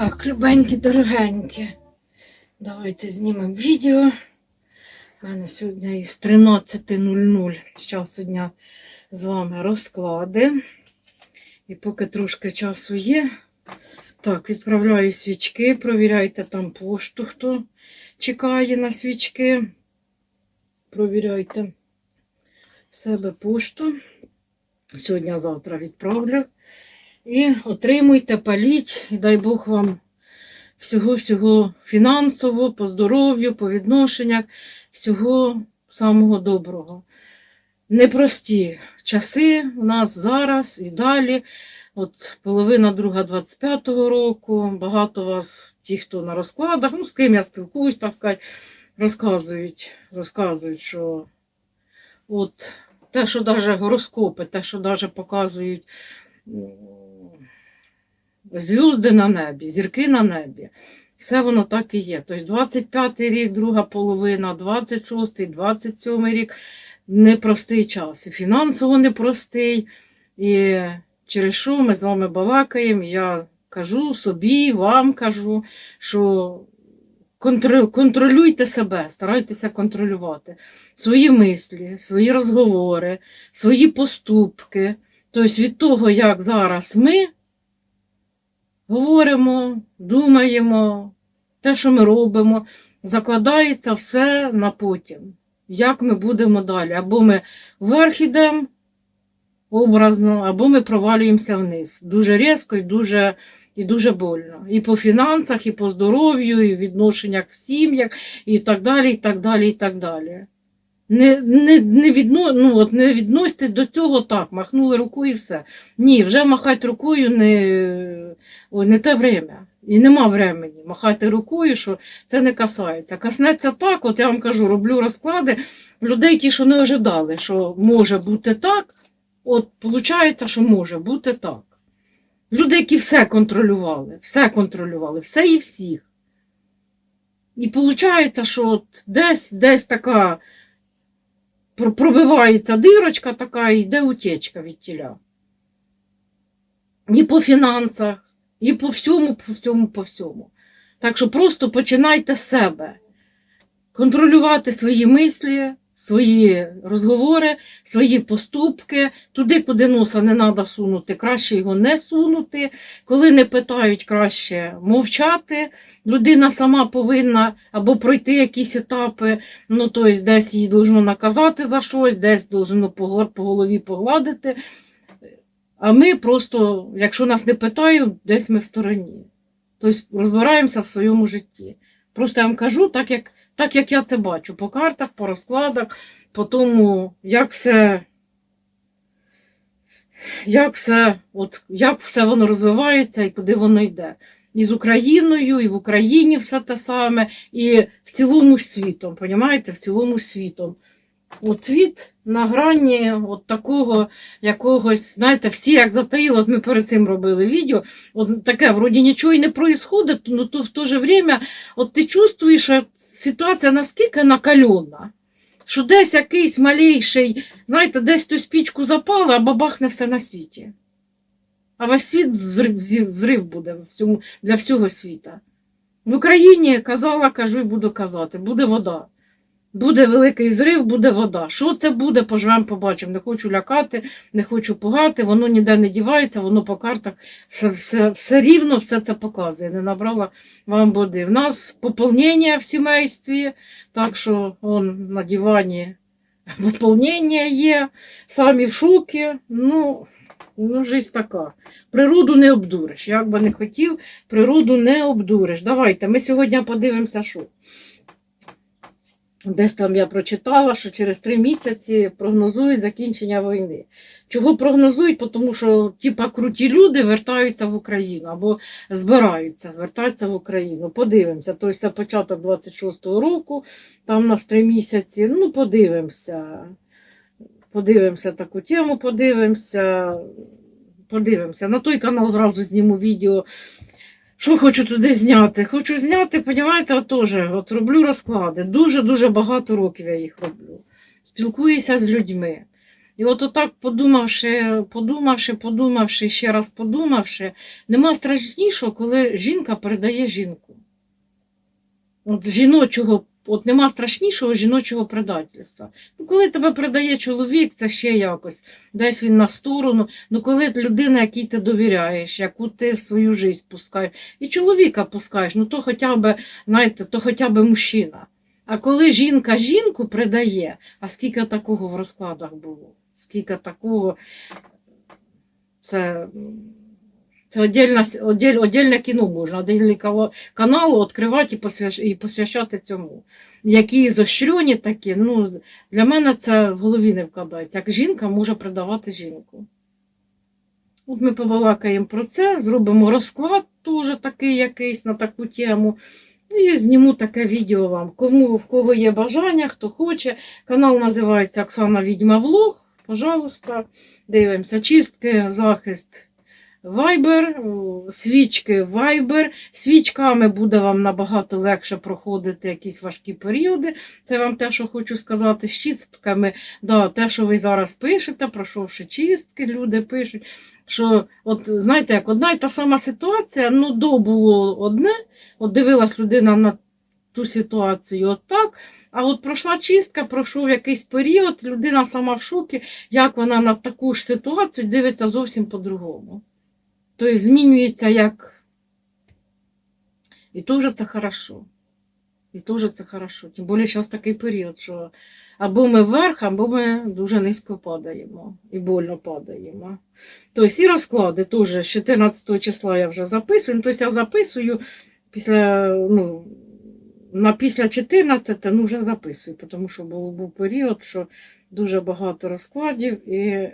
Так, любенькі, дорогенькі. Давайте знімемо відео. У мене сьогодні із 13.00 часу дня з вами розклади. І поки трошки часу є, так, відправляю свічки, провіряйте там пошту, хто чекає на свічки. Провіряйте в себе пошту. Сьогодні-завтра відправлю. І отримуйте, паліть, і дай Бог вам всього-всього фінансово, по здоров'ю, по відношеннях, всього самого доброго. Непрості часи у нас зараз і далі. От половина друга 25-го року. Багато вас, ті, хто на розкладах, ну з ким я спілкуюсь, так сказати, розказують, розказують, що от те, що навіть гороскопи, те, що навіть показують зв'язки на небі, зірки на небі. Все воно так і є. Тобто 25-й рік, друга половина, 26-й, 27-й рік непростий час. І фінансово непростий. І через що ми з вами балакаємо, я кажу собі, вам кажу, що контролюйте себе, старайтеся контролювати свої мислі, свої розговори, свої поступки. Тобто від того, як зараз ми говоримо, думаємо, те, що ми робимо, закладається все на потім. Як ми будемо далі? Або ми вверх ідемо образно, або ми провалюємося вниз. Дуже різко і дуже, і дуже больно. І по фінансах, і по здоров'ю, і в відношеннях в сім'ях, і так далі, і так далі, і так далі. Не, не, не, відно, ну, от не відноситесь до цього так, махнули рукою і все. Ні, вже махати рукою не, ой, не те время. І нема времени махати рукою, що це не касається. Каснеться так, от я вам кажу, роблю розклади людей, ті, що не ожидали, що може бути так, от виходить, що може бути так. Люди, які все контролювали, все контролювали, все і всіх. І виходить, що от десь, десь така пробивається дирочка така і йде утечка від тіля. І по фінансах, і по всьому, по всьому, по всьому. Так що просто починайте з себе. Контролювати свої мислі, свої розговори, свої поступки. Туди, куди носа не треба сунути, краще його не сунути. Коли не питають, краще мовчати. Людина сама повинна або пройти якісь етапи, ну тобто десь її должно наказати за щось, десь должно по голові погладити. А ми просто, якщо нас не питають, десь ми в стороні. Тобто розбираємося в своєму житті. Просто я вам кажу, так як, так як я це бачу, по картах, по розкладах, по тому, як все, як все, от, як все воно розвивається і куди воно йде. І з Україною, і в Україні все те саме, і в цілому світом, понімаєте, в цілому світом. От світ на грані от такого якогось, знаєте, всі як затаїли, от ми перед цим робили відео, от таке, вроді нічого і не происходить, але то в то же время от ти чувствуєш, що ситуація наскільки накальона, що десь якийсь малейший, знаєте, десь ту спічку запала, а бабахне все на світі. А весь світ взрив, взрив буде всьому, для всього світа. В Україні казала, кажу і буду казати, буде вода. Буде великий взрив, буде вода. Що це буде, поживемо, побачимо. Не хочу лякати, не хочу пугати, воно ніде не дівається, воно по картах все, все, все рівно все це показує. Не набрала вам води. В нас поповнення в сімействі, так що он на дивані поповнення є, самі в шокі. Ну, ну жизнь така. Природу не обдуриш. Як би не хотів, природу не обдуриш. Давайте, ми сьогодні подивимося, що. Десь там я прочитала, що через три місяці прогнозують закінчення війни. Чого прогнозують? Тому що типа круті люди вертаються в Україну або збираються, звертаються в Україну. Подивимося. Тобто початок 26-го року, там у нас три місяці. Ну, подивимося. Подивимося таку тему, подивимося. Подивимося. На той канал зразу зніму відео. Що хочу туди зняти? Хочу зняти, понімаєте, от теж, от роблю розклади. Дуже-дуже багато років я їх роблю. Спілкуюся з людьми. І от отак, подумавши, подумавши, подумавши, ще раз подумавши, нема страшнішого, коли жінка передає жінку. От жіночого, от нема страшнішого жіночого предательства. Ну, коли тебе передає чоловік, це ще якось, десь він на сторону. Ну, коли людина, якій ти довіряєш, яку ти в свою життя пускаєш, і чоловіка пускаєш, ну то хоча б, знаєте, то хоча б мужчина. А коли жінка жінку придає, а скільки такого в розкладах було? Скільки такого, це, це отдельна, с- отдель, отдельне кіно можна, отдельний канал відкривати і, посвящ, і посвящати цьому. Які зощрені такі, ну, для мене це в голові не вкладається. Як жінка може придавати жінку. От ми побалакаємо про це, зробимо розклад теж такий якийсь на таку тему. І зніму таке відео вам. Кому в кого є бажання, хто хоче. Канал називається Оксана Відьма Влог. Пожалуйста, дивимося. Чистки, захист Viber, свічки Viber. Свічками буде вам набагато легше проходити якісь важкі періоди. Це вам те, що хочу сказати, з чистками. Да, те, що ви зараз пишете, пройшовши чистки, люди пишуть. Що, от знаєте, як одна й та сама ситуація, ну, до було одне, от дивилась людина на ту ситуацію от а от пройшла чистка, пройшов якийсь період, людина сама в шокі, як вона на таку ж ситуацію дивиться зовсім по-другому. Тобто змінюється як. І теж це хорошо. І теж це хорошо. Тим більше зараз такий період, що або ми вверх, або ми дуже низько падаємо і больно падаємо. Тобто і розклади теж з 14 числа я вже записую. Тобто я записую після, ну, на після 14 ну, вже записую, тому що був, був період, що дуже багато розкладів, і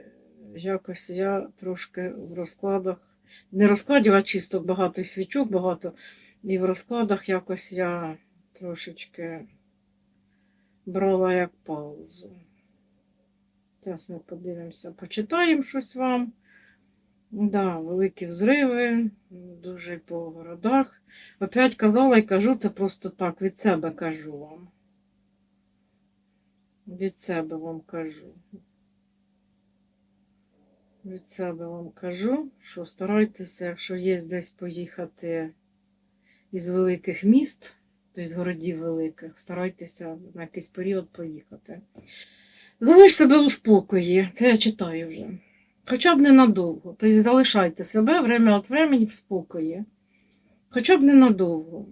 якось я трошки в розкладах, не розкладів, а чисто багато свічок, багато. І в розкладах якось я трошечки брала як паузу. Зараз ми подивимося, почитаємо щось вам. Да, великі взриви, дуже по городах. Опять казала і кажу, це просто так, від себе кажу вам. Від себе вам кажу. Від себе вам кажу, що старайтеся, якщо є десь поїхати із великих міст, то із городів великих, старайтеся на якийсь період поїхати. Залиш себе у спокої, це я читаю вже. Хоча б ненадовго. Тобто залишайте себе время від времени в спокої. Хоча б ненадовго.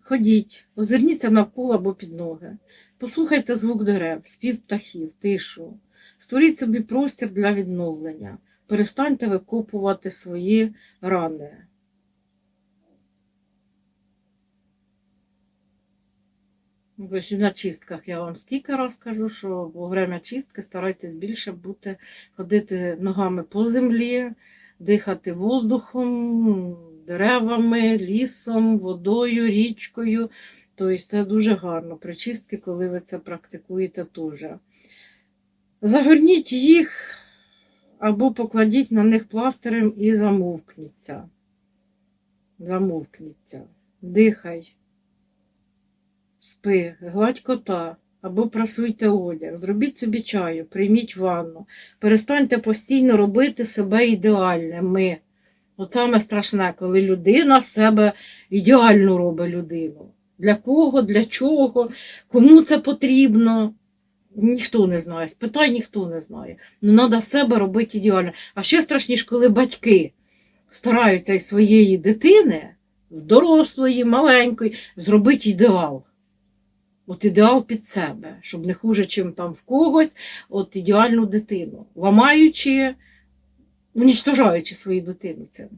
Ходіть, озирніться навколо або під ноги. Послухайте звук дерев, спів птахів, тишу. Створіть собі простір для відновлення. Перестаньте викопувати свої рани. На чистках я вам скільки раз кажу, що во время чистки старайтесь більше бути, ходити ногами по землі, дихати воздухом, деревами, лісом, водою, річкою. Тобто це дуже гарно при чистці, коли ви це практикуєте теж. Загорніть їх або покладіть на них пластирем і замовкніться. Замовкніться. Дихай. Спи, гладь кота або прасуйте одяг, зробіть собі чаю, прийміть ванну, перестаньте постійно робити себе ідеальними. От саме страшне, коли людина себе ідеально робить людину. Для кого, для чого, кому це потрібно, ніхто не знає. Спитай, ніхто не знає. Ну, треба себе робити ідеально. А ще страшніше, коли батьки стараються із своєї дитини, в дорослої, маленької, зробити ідеал. От ідеал під себе, щоб не хуже, чим там в когось, от ідеальну дитину, ламаючи, унічтожаючи свою дитину цим.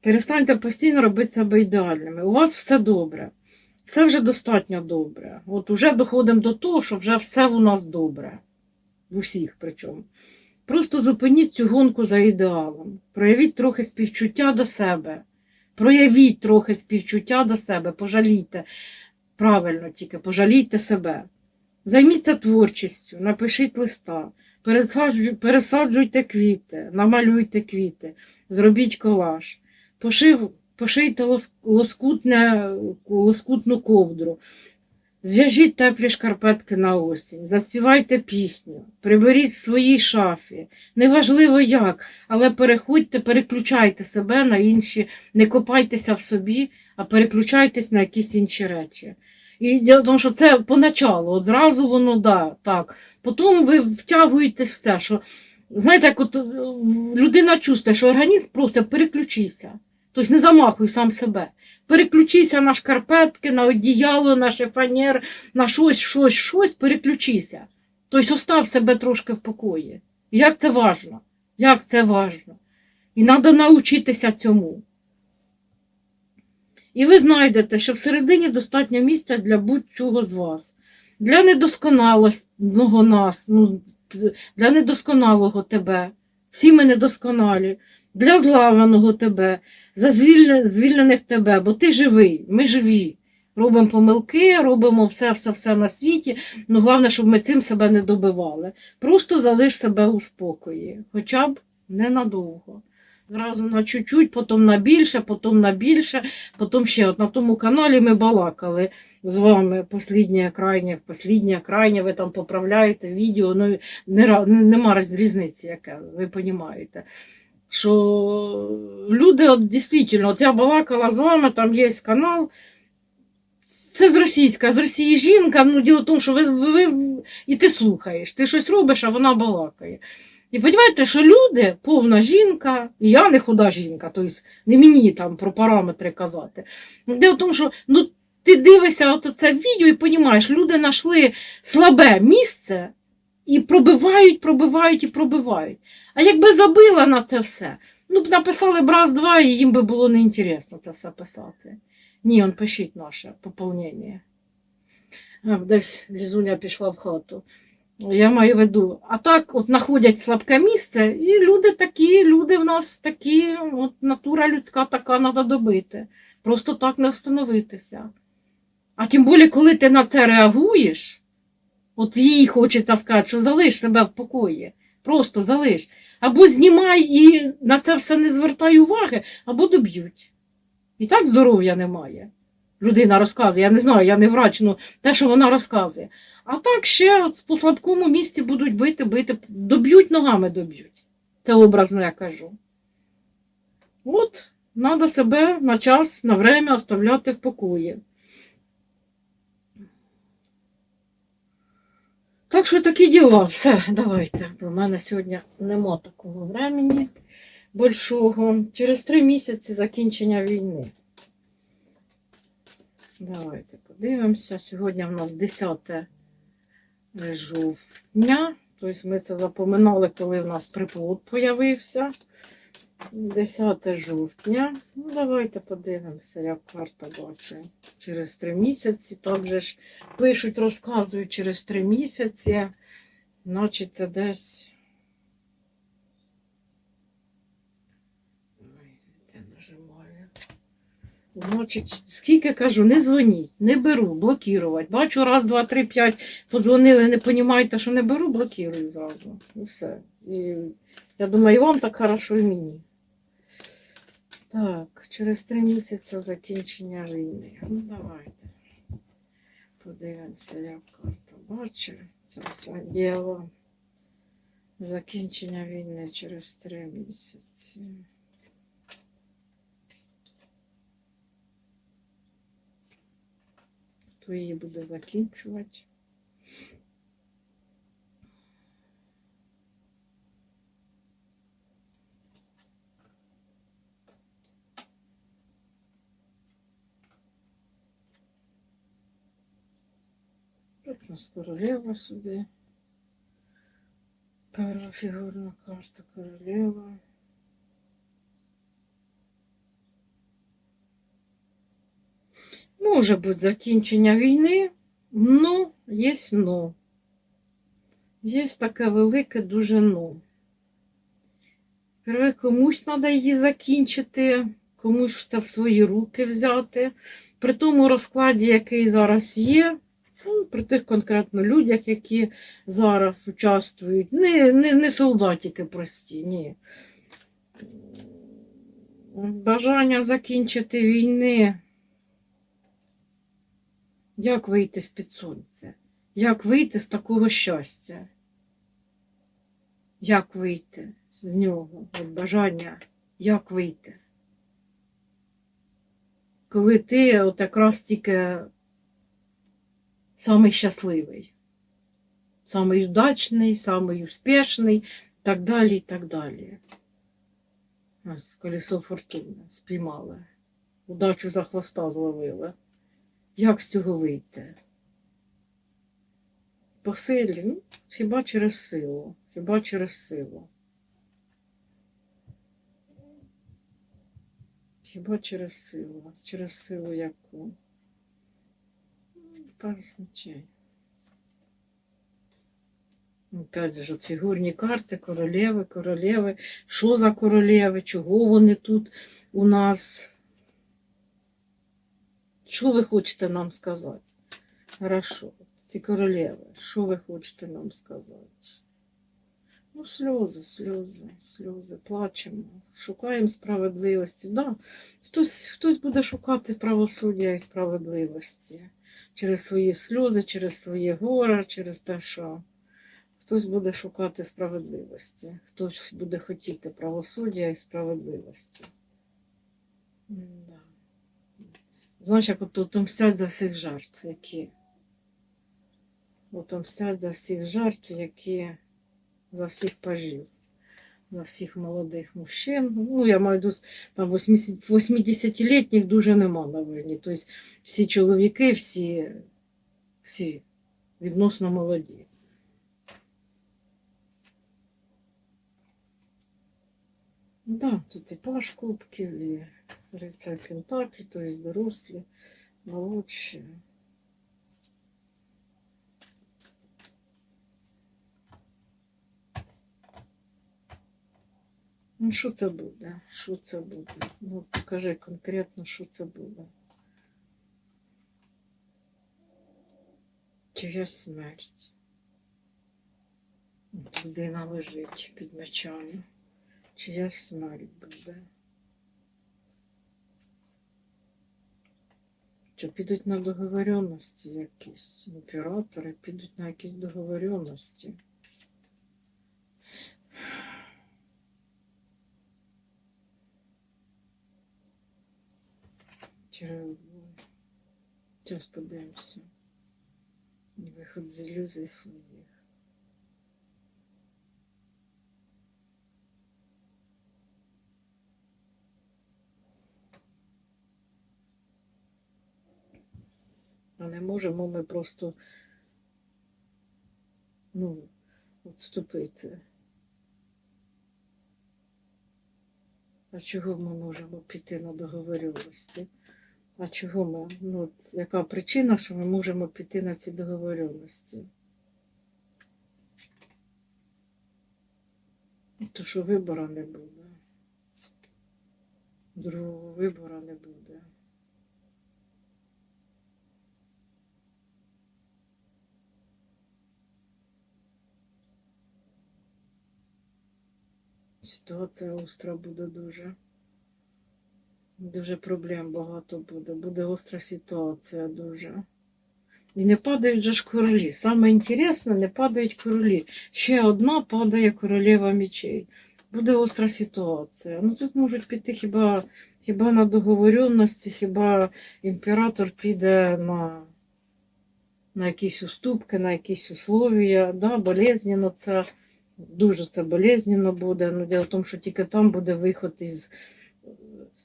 Перестаньте постійно робити себе ідеальними. У вас все добре, все вже достатньо добре. От уже доходимо до того, що вже все у нас добре. В усіх причому. Просто зупиніть цю гонку за ідеалом. Проявіть трохи співчуття до себе. Проявіть трохи співчуття до себе, пожалійте. Правильно тільки, пожалійте себе. Займіться творчістю, напишіть листа, пересаджуйте квіти, намалюйте квіти, зробіть колаж, пошив, пошийте лоскутне, лоскутну ковдру, Зв'яжіть теплі шкарпетки на осінь, заспівайте пісню, приберіть в своїй шафі. Неважливо як, але переходьте, переключайте себе на інші, не копайтеся в собі, а переключайтесь на якісь інші речі. І тому, що це поначалу, от зразу воно да, так. Потім ви втягуєтесь в це, що знаєте, як от е, людина чувствує, що організм просто переключися. Тобто не замахуй сам себе. Переключися на шкарпетки, на одіяло, на шифонер, на щось, щось, щось, переключися. Тобто остав себе трошки в покої. Як це важно? Як це важно? І треба навчитися цьому. І ви знайдете, що всередині достатньо місця для будь-чого з вас. Для недосконалого нас, ну, для недосконалого тебе. Всі ми недосконалі, для зламаного тебе, за звільнених тебе, бо ти живий, ми живі. Робимо помилки, робимо все, все, все на світі. Ну, головне, щоб ми цим себе не добивали. Просто залиш себе у спокої, хоча б ненадовго. Зразу на чуть-чуть, потім на більше, потім на більше, потім ще от на тому каналі ми балакали з вами посліднє крайнє, посліднє крайнє, ви там поправляєте відео, ну не, не, різниці, яке, ви розумієте. Що люди, от дійсно, от я балакала з вами, там є канал. Це з російська, з Росії жінка. Ну, діло в тому, що ви, ви, і ти слухаєш, ти щось робиш, а вона балакає. І розумієте, що люди, повна жінка, і я не худа жінка, тобто не мені там про параметри казати. Ну, Дело в тому, що ну, ти дивишся це відео і розумієш, люди знайшли слабе місце і пробивають, пробивають і пробивають. А якби забила на це все, ну б написали б раз-два, і їм би було неінтересно це все писати. Ні, он пишіть наше поповнення. Десь Лізуня пішла в хату. Я маю в виду. А так от знаходять слабке місце, і люди такі, люди в нас такі, от натура людська така треба добити. Просто так не встановитися. А тим більше, коли ти на це реагуєш, от їй хочеться сказати, що залиш себе в покої. Просто залиш. Або знімай і на це все не звертай уваги, або доб'ють. І так здоров'я немає. Людина розказує, я не знаю, я не врач, ну те, що вона розказує. А так ще по слабкому місці будуть бити, бити, доб'ють ногами доб'ють. Це образно я кажу. От, треба себе на час, на время оставляти в покої. Так що такі діла. Все, давайте. В мене сьогодні нема такого времени большого. Через три місяці закінчення війни. Давайте подивимося. Сьогодні в нас 10 жовтня. Тобто ми це запоминали, коли в нас приплод появився. 10 жовтня. Ну, давайте подивимося, як карта бачить. Через три місяці. Так же ж пишуть, розказують через три місяці. Значить, це десь. Ой, я нажимаю. Значить, скільки кажу, не дзвоніть, не беру, блокувати. Бачу, раз, два, три, п'ять подзвонили, не розумієте, що не беру, блокую зразу. І все. І я думаю, і вам так хорошо, і мені. Так, через три місяці закінчення війни. Ну, давайте. Подивимося, як карта бачить. Це все діло. Закінчення війни через три місяці. Хто її буде закінчувати? Нас королева сюди. Перша фігурна карта королева. Може бути закінчення війни, ну, є ну. Є таке велике дуже ну. Перше, комусь треба її закінчити, комусь це в свої руки взяти. При тому розкладі, який зараз є, при тих конкретно людях, які зараз участвують, не, не, не солдатики прості, ні. Бажання закінчити війни. Як вийти з під сонця? Як вийти з такого щастя? Як вийти з нього? От бажання, як вийти? Коли ти от якраз тільки самий щасливий, самий удачний, самий успішний, так далі, і так далі. Ось колесо фортуни спіймали. Удачу за хвоста зловили. Як з цього вийти? По силі? Ну, хіба через силу, хіба через силу. Хіба через силу? Через силу яку? Чай. Опять же, от фігурні карти, королеви, королеви. Що за королеви? Чого вони тут у нас? Що ви хочете нам сказати? Хорошо, ці королеви, що ви хочете нам сказати? Ну, сльози, сльози, сльози, плачемо, шукаємо справедливості. Да, хтось, хтось буде шукати правосуддя і справедливості через свої сльози, через своє горе, через те, що хтось буде шукати справедливості, хтось буде хотіти правосуддя і справедливості. М-да. Знаєш, як от отомстять за всіх жертв, які. Отомстять за всіх жертв, які за всіх пажів, за всіх молодих мужчин. Ну, я маю там 80 80-літніх дуже нема на війні. Тобто всі чоловіки, всі, всі відносно молоді. Да, тут і паш кубків, і рицар Пентаклі, тобто дорослі, молодші. Ну, що це буде? Що це буде? Ну, покажи конкретно, що це буде. Чиясь смерть. Людина лежить під мечами. Чиясь смерть буде. Що підуть на договоренності якісь. Імператори підуть на якісь договоренності. Через... Зараз подивимося. Виход з ілюзій своїх. А не можемо ми просто ну, відступити. А чого ми можемо піти на договоренності? А чого ми? Ну, яка причина, що ми можемо піти на ці договоренності? То що вибору не буде. Другого вибору не буде. Ситуація остра буде дуже. Дуже проблем багато буде. Буде остра ситуація дуже. І не падають же ж королі. Саме інтересне, не падають королі. Ще одна падає королева мечей. Буде остра ситуація. Ну тут можуть піти хіба, хіба на договоренності, хіба імператор піде на, на якісь уступки, на якісь условия. Да, болезненно це. Дуже це болезненно буде. Ну, діло в тому, що тільки там буде виход із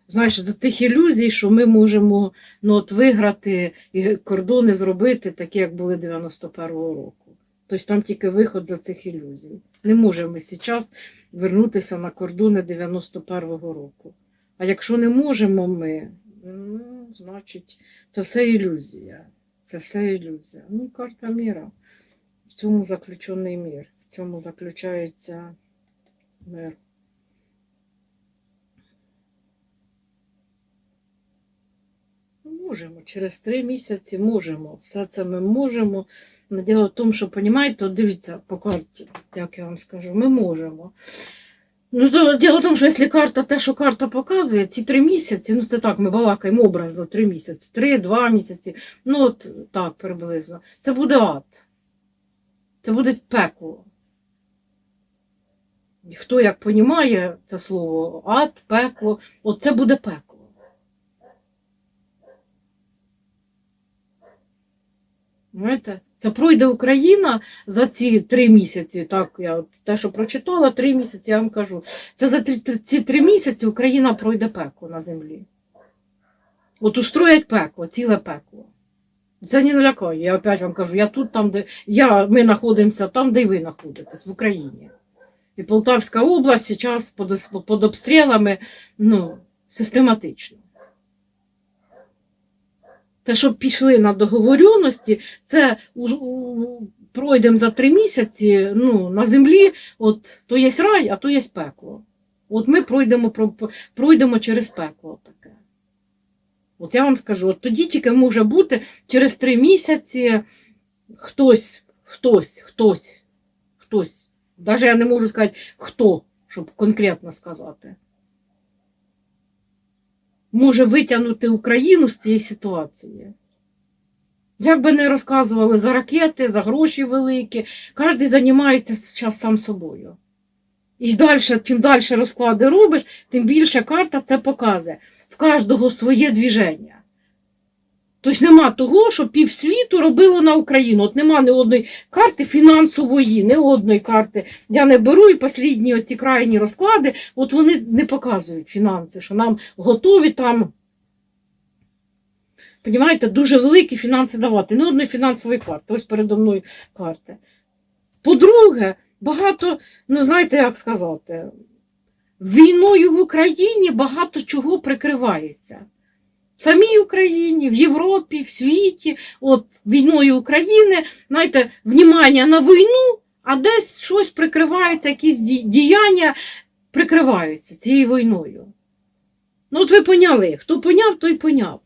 знаєш, з тих ілюзій, що ми можемо ну, от, виграти і кордони зробити, такі, як були 91-го року. Тобто там тільки виход за цих ілюзій. Не можемо ми зараз вернутися на кордони 91-го року. А якщо не можемо ми, ну, значить, це все ілюзія. Це все ілюзія. Ну, карта міра. В цьому заключений мір. В цьому заключається мир. Можемо, через три місяці можемо. Все це ми можемо. Но Діло в тому, що, от дивіться по карті, як я вам скажу, ми можемо. Ну, то діло в тому, що якщо карта, те, що карта показує, ці три місяці, ну це так, ми балакаємо образно, три місяці, три, два місяці, ну от так приблизно. Це буде ад. Це буде пекло. Хто як понімає це слово ад, пекло, от це буде пекло. Знаєте? Це пройде Україна за ці три місяці. Так, я от те, що прочитала, три місяці, я вам кажу. Це за ці, три місяці Україна пройде пекло на землі. От устроять пекло, ціле пекло. Це не налякає. Я опять вам кажу, я тут, там, де я, ми знаходимося там, де й ви знаходитесь, в Україні. І Полтавська область зараз під, під обстрілами ну, систематично. Це щоб пішли на договоренності, це пройдемо за три місяці ну, на землі, от то є рай, а то є пекло. От ми пройдемо, про- пройдемо через пекло таке. От я вам скажу, от тоді тільки може бути через три місяці хтось, хтось, хтось, хтось. Навіть я не можу сказати, хто, щоб конкретно сказати. Може витягнути Україну з цієї ситуації. Як би не розказували за ракети, за гроші великі, кожен займається зараз сам собою. І далі, чим далі розклади робиш, тим більше карта це показує. В кожного своє движення. Тобто нема того, що півсвіту робило на Україну. От нема ні одної карти фінансової, ні одної карти. Я не беру і останні оці крайні розклади, от вони не показують фінанси, що нам готові там. Понімаєте, дуже великі фінанси давати. Ні одної фінансової карти. Ось передо мною карти. По-друге, багато, ну знаєте, як сказати, війною в Україні багато чого прикривається. В самій Україні, в Європі, в світі, от війною України, знаєте, внімання на війну, а десь щось прикривається, якісь діяння прикриваються цією війною. Ну, от ви поняли, хто поняв, той поняв.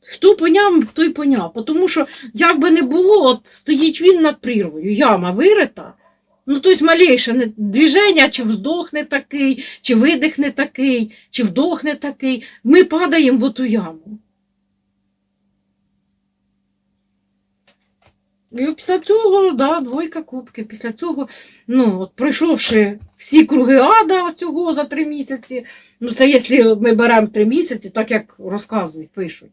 Хто поняв, той поняв. Тому що, як би не було, от стоїть він над прірвою, яма вирита. Ну, тобто малейше не- движення, чи вздох не такий, чи видих не такий, чи вдох не такий. Ми падаємо в оту яму. І після цього, да, двойка кубки. Після цього, ну, от пройшовши всі круги ада цього за три місяці, ну це якщо ми беремо три місяці, так як розказують, пишуть.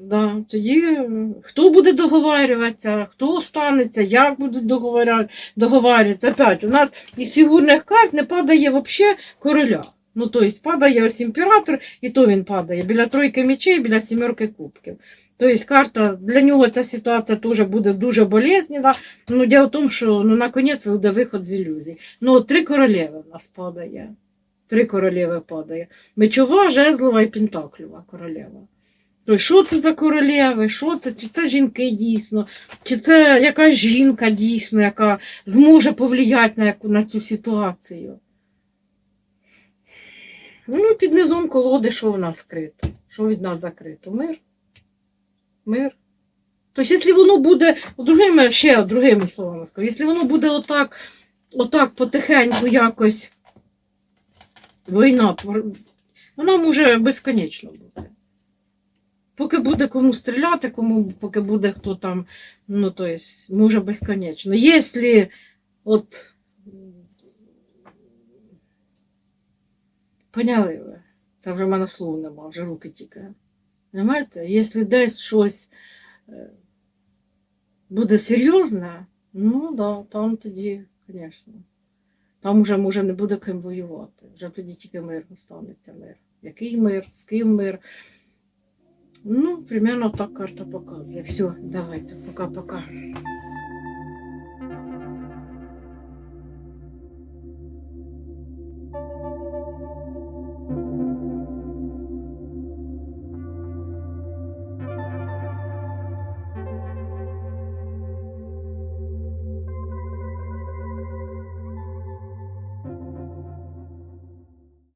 Да, тоді хто буде договарюватися, хто останеться, як будуть договарюватися. Опять, у нас із фігурних карт не падає взагалі короля. Ну, тобто падає ось імператор, і то він падає біля тройки мечей, біля сімерки кубків. Тобто карта, для нього ця ситуація теж буде дуже болезненна. Ну, діло в тому, що ну, наконець буде виход з ілюзій. Ну, три королеви в нас падає. Три королеви падає. Мечова, жезлова і пентаклюва королева. Тобто, що це за королеви? Що це? Чи це жінки дійсно? Чи це якась жінка дійсно, яка зможе повлияти на, яку, на цю ситуацію? Ну, під низом колоди, що в нас скрито? Що від нас закрито? Мир? Мир. Тобто, якщо воно буде, другими, ще другими словами скажу, якщо воно буде отак, отак потихеньку якось війна, вона може безконечно бути. Поки буде кому стріляти, кому, поки буде хто там, ну, то есть, може безконечно. Якщо от поняли ви, це вже в мене слов нема, вже руки тікають. Понимаєте? Якщо десь щось е, буде серйозне, ну да, там тоді, звісно. Там вже може не буде ким воювати. Вже тоді тільки мир останеться мир. Який мир, з ким мир. Ну, примерно так карта показує. Все, давайте, пока-пока.